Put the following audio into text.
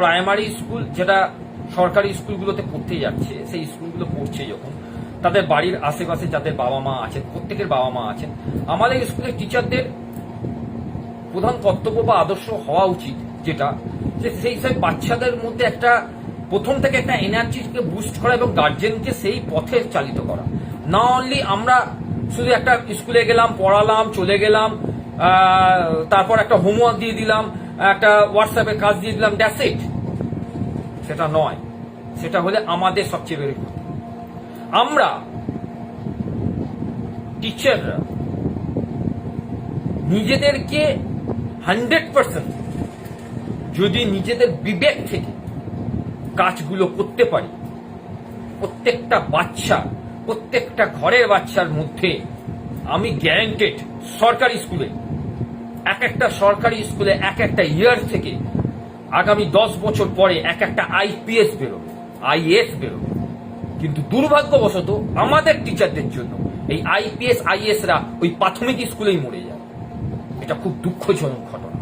Primary school যেটা সরকারি স্কুলগুলোতে পড়তে যাচ্ছে, সেই স্কুলগুলো পড়ছে যখন, তাদের বাড়ির আশেপাশে যাদের বাবা মা আছেন, প্রত্যেকের বাবা মা আছেন, আমাদের স্কুলের টিচারদের প্রধান কর্তব্য বা আদর্শ হওয়া উচিত যেটা, যে সেই সব বাচ্চাদের মধ্যে একটা, প্রথম থেকে একটা এনার্জিকে বুস্ট করা এবং গার্জেনকে সেই পথে চালিত করা। না অনলি আমরা শুধু একটা স্কুলে গেলাম, পড়ালাম, চলে গেলাম তারপর একটা হোমওয়ার্ক দিয়ে দিলাম, একটা হোয়াটসঅ্যাপে কাজ দিয়ে দিলাম দ্যাটস ইট সেটা নয়। সেটা হলে আমাদের সবচেয়ে বেড়ে ক্ষতি আমরা টিচাররা নিজেদেরকে হান্ড্রেড পার্সেন্ট যদি নিজেদের বিবেক থেকে কাজগুলো করতে পারি, প্রত্যেকটা বাচ্চা, প্রত্যেকটা ঘরের বাচ্চার মধ্যে আমি গ্যারান্টেড সরকারি স্কুলে এক একটা সরকারি স্কুলে এক একটা ইয়ার থেকে আগামী দশ বছর পরে এক একটা আইপিএস বেরোবে আইএস বেরোবে। কিন্তু দুর্ভাগ্যবশত আমাদের টিচারদের জন্য এই আইপিএস আইএসরা ওই প্রাথমিক স্কুলেই মরে যায়। এটা খুব দুঃখজনক ঘটনা।